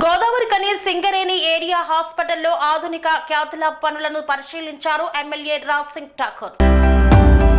గోదావరి కని సింగరేణి ఏరియా హాస్పిటల్లో ఆధునిక క్యాథలాబ్ పనులను పరిశీలించారు ఎమ్మెల్యే రాజ్ సింగ్ ఠాకూర్.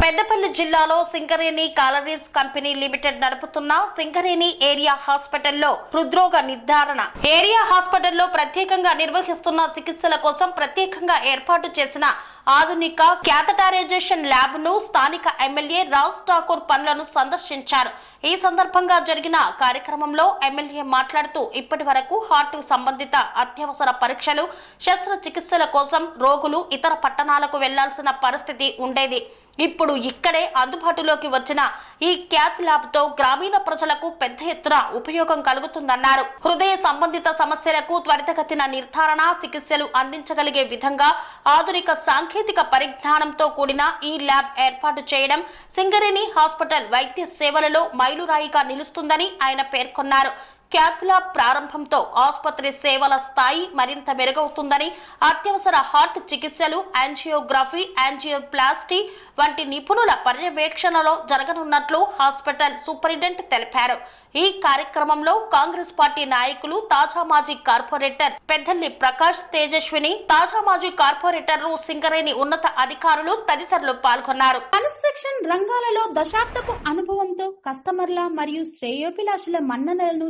పెద్దపల్లి జిల్లాలో సింగరేణి కాలరీస్ కంపెనీ లిమిటెడ్ నడుపుతున్న సింగరేణి ఏరియా హాస్పిటల్లో హృద్రోగ నిర్ధారణ. ఏరియా హాస్పిటల్లో ప్రత్యేకంగా నిర్వహిస్తున్న చికిత్సల కోసం ప్రత్యేకంగా ఏర్పాటు చేసిన ఆధునిక క్యాథటరైజేషన్ ల్యాబ్ను స్థానిక ఎమ్మెల్యే రాజ్ ఠాకూర్ పనులను సందర్శించారు. ఈ సందర్భంగా జరిగిన కార్యక్రమంలో ఎమ్మెల్యే మాట్లాడుతూ ఇప్పటి వరకు హార్ట్ సంబంధిత అత్యవసర పరీక్షలు శస్త్రచికిత్సల కోసం రోగులు ఇతర పట్టణాలకు వెళ్ళాల్సిన పరిస్థితి ఉండేది. ఇప్పుడు ఇక్కడే అందుబాటులోకి వచ్చిన ఈ క్యాత్ ల్యాబ్తో గ్రామీణ ప్రజలకు పెద్ద ఎత్తున ఉపయోగం కలుగుతుందన్నారు. హృదయ సంబంధిత సమస్యలకు త్వరితగతిన నిర్ధారణ చికిత్సలు అందించగలిగే విధంగా ఆధునిక సాంకేతిక పరిజ్ఞానంతో కూడిన ఈ ల్యాబ్ ఏర్పాటు చేయడం సింగరేణి హాస్పిటల్ వైద్య సేవలలో మైలురాయిగా నిలుస్తుందని ఆయన పేర్కొన్నారు. క్యాథ్లాబ్ ప్రారంభంతో ఆసుపత్రి సేవల స్థాయి మరింత మెరుగవుతుందని అత్యవసర హార్ట్ చికిత్సలు యాంజియోగ్రఫీ యాంజియోప్లాస్టీ వంటి నిపుణుల పర్యవేక్షణలో జరగనున్నట్లు హాస్పిటల్ సూపరింటెండెంట్ తెలిపారు. ఈ కార్యక్రమంలో కాంగ్రెస్ పార్టీ నాయకులు తాజా మాజీ కార్పొరేటర్ పెద్దల్లి ప్రకాష్ తేజస్విని తాజా మాజీ కార్పొరేటర్లు సింగరేణి ఉన్నత అధికారులు తదితరులు పాల్గొన్నారు. కన్స్ట్రక్షన్ రంగాలలో దశాబ్దపు అనుభవంతో కస్టమర్ల మరియు శ్రేయోభిలాషుల మన్ననలను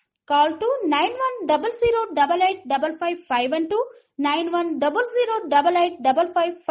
Call to 9100 8855